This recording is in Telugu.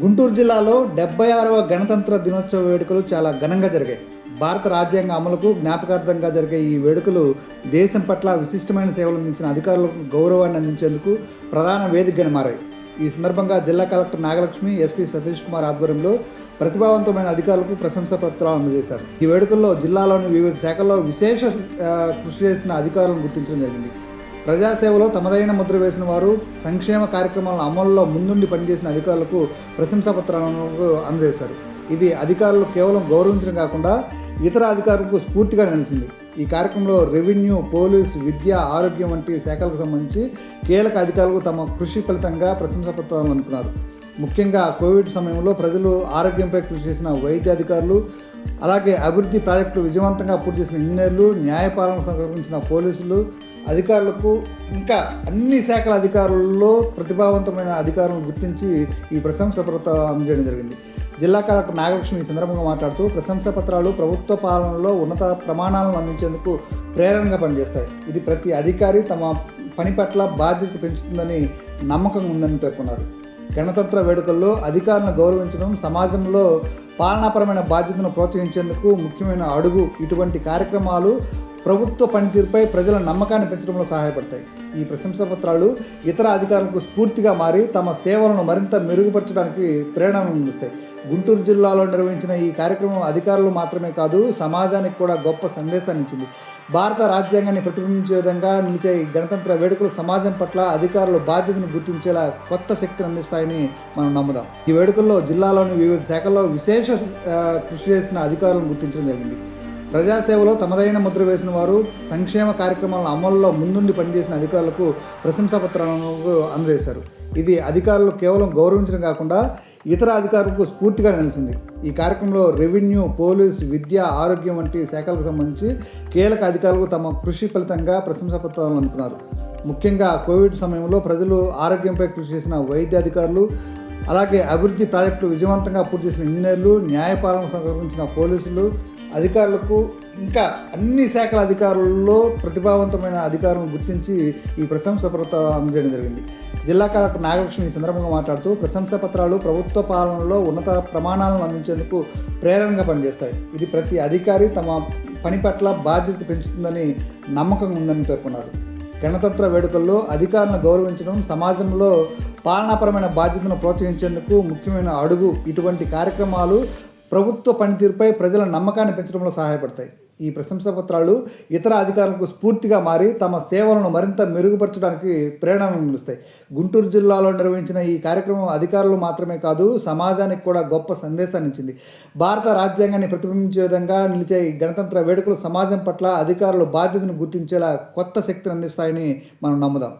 గుంటూరు జిల్లాలో డెబ్బై ఆరవ గణతంత్ర దినోత్సవ వేడుకలు చాలా ఘనంగా జరిగాయి. భారత రాజ్యాంగ అమలుకు జ్ఞాపకార్థంగా జరిగే ఈ వేడుకలు దేశం పట్ల విశిష్టమైన సేవలు అందించిన అధికారులకు గౌరవాన్ని అందించేందుకు ప్రధాన వేదికగా మారాయి. ఈ సందర్భంగా జిల్లా కలెక్టర్ నాగలక్ష్మి ఎస్పీ సతీష్ కుమార్ ఆధ్వర్యంలో ప్రతిభావంతమైన అధికారులకు ప్రశంసా పత్రాలు అందజేశారు. ఈ వేడుకల్లో జిల్లాలోని వివిధ శాఖల్లో విశేష కృషి చేసిన అధికారులను గుర్తించడం జరిగింది. ప్రజాసేవలో తమదైన ముద్ర వేసిన వారు సంక్షేమ కార్యక్రమాల అమలులో ముందుండి పనిచేసిన అధికారులకు ప్రశంసాపత్రాలను అందజేశారు. ఇది అధికారులు కేవలం గౌరవించడం కాకుండా ఇతర అధికారులకు స్ఫూర్తిగా నిలిచింది. ఈ కార్యక్రమంలో రెవెన్యూ పోలీస్ విద్య ఆరోగ్యం వంటి శాఖలకు సంబంధించి కీలక అధికారులకు తమ కృషి ఫలితంగా ప్రశంసాపత్రాలను అందుకున్నారు. ముఖ్యంగా కోవిడ్ సమయంలో ప్రజలు ఆరోగ్యంపై కృషి చేసిన వైద్య అధికారులు అలాగే అభివృద్ధి ప్రాజెక్టులు విజయవంతంగా పూర్తి చేసిన ఇంజనీర్లు న్యాయపాలన సంకల్పించిన పోలీసులు అధికారులకు ఇంకా అన్ని శాఖల అధికారుల్లో ప్రతిభావంతమైన అధికారులను గుర్తించి ఈ ప్రశంస పత్రాలు అందజేయడం జరిగింది. జిల్లా కలెక్టర్ నాగలక్ష్మి ఈ సందర్భంగా మాట్లాడుతూ ప్రశంసా పత్రాలు ప్రభుత్వ పాలనలో ఉన్నత ప్రమాణాలను అందించేందుకు ప్రేరణగా పనిచేస్తాయి. ఇది ప్రతి అధికారి తమ పని పట్ల బాధ్యత పెంచుతుందని నమ్మకం ఉందని పేర్కొన్నారు. గణతంత్ర వేడుకల్లో అధికారులను గౌరవించడం సమాజంలో పాలనాపరమైన బాధ్యతను ప్రోత్సహించేందుకు ముఖ్యమైన అడుగు ఇటువంటి కార్యక్రమాలు ప్రభుత్వ పనితీరుపై ప్రజల నమ్మకాన్ని పెంచడంలో సహాయపడతాయి. ఈ ప్రశంసా పత్రాలు ఇతర అధికారులకు స్ఫూర్తిగా మారి తమ సేవలను మరింత మెరుగుపరచడానికి ప్రేరణను అందిస్తాయి. గుంటూరు జిల్లాలో నిర్వహించిన ఈ కార్యక్రమం అధికారులు మాత్రమే కాదు సమాజానికి కూడా గొప్ప సందేశాన్ని ఇచ్చింది. భారత రాజ్యాంగాన్ని ప్రతిబింబించే విధంగా నిలిచే గణతంత్ర వేడుకలు సమాజం పట్ల అధికారుల బాధ్యతను గుర్తించేలా కొత్త శక్తిని అందిస్తాయని మనం నమ్ముదాం. ఈ వేడుకల్లో జిల్లాలోని వివిధ శాఖల్లో విశేష కృషి చేసిన అధికారులను గుర్తించడం జరిగింది. ప్రజాసేవలో తమదైన ముద్ర వేసిన వారు సంక్షేమ కార్యక్రమాల అమలులో ముందుండి పనిచేసిన అధికారులకు ప్రశంసా పత్రాలను అందజేశారు. ఇది అధికారులు కేవలం గౌరవించడం కాకుండా ఇతర అధికారులకు స్ఫూర్తిగా నిలిచింది. ఈ కార్యక్రమంలో రెవెన్యూ పోలీస్ విద్య ఆరోగ్యం వంటి శాఖలకు సంబంధించి కీలక అధికారులు తమ కృషి ఫలితంగా ప్రశంసా పత్రాలను అందుకున్నారు. ముఖ్యంగా కోవిడ్ సమయంలో ప్రజలు ఆరోగ్యంపై కృషి చేసిన వైద్య అధికారులు అలాగే అభివృద్ధి ప్రాజెక్టులు విజయవంతంగా పూర్తి చేసిన ఇంజనీర్లు న్యాయపాలన సహకరించిన పోలీసులు అధికారులకు ఇంకా అన్ని శాఖల అధికారుల్లో ప్రతిభావంతమైన అధికారులను గుర్తించి ఈ ప్రశంసా పత్రాలు అందజేయడం జరిగింది. జిల్లా కలెక్టర్ నాగలక్ష్మి ఈ సందర్భంగా మాట్లాడుతూ ప్రశంసా పత్రాలు ప్రభుత్వ పాలనలో ఉన్నత ప్రమాణాలను అందించేందుకు ప్రేరణగా పనిచేస్తాయి. ఇది ప్రతి అధికారి తమ పని పట్ల బాధ్యత పెంచుతుందని నమ్మకం ఉందని పేర్కొన్నారు. గణతంత్ర వేడుకల్లో అధికారులను గౌరవించడం సమాజంలో పాలనాపరమైన బాధ్యతను ప్రోత్సహించేందుకు ముఖ్యమైన అడుగు ఇటువంటి కార్యక్రమాలు ప్రభుత్వ పనితీరుపై ప్రజల నమ్మకాన్ని పెంచడంలో సహాయపడతాయి. ఈ ప్రశంసా పత్రాలు ఇతర అధికారులకు స్ఫూర్తిగా మారి తమ సేవలను మరింత మెరుగుపరచడానికి ప్రేరణను నిలుస్తాయి. గుంటూరు జిల్లాలో నిర్వహించిన ఈ కార్యక్రమం అధికారులు మాత్రమే కాదు సమాజానికి కూడా గొప్ప సందేశాన్ని ఇచ్చింది. భారత రాజ్యాంగాన్ని ప్రతిబింబించే విధంగా నిలిచే ఈ గణతంత్ర వేడుకలు సమాజం పట్ల అధికారులు బాధ్యతను గుర్తించేలా కొత్త శక్తిని అందిస్తాయని మనం నమ్ముదాం.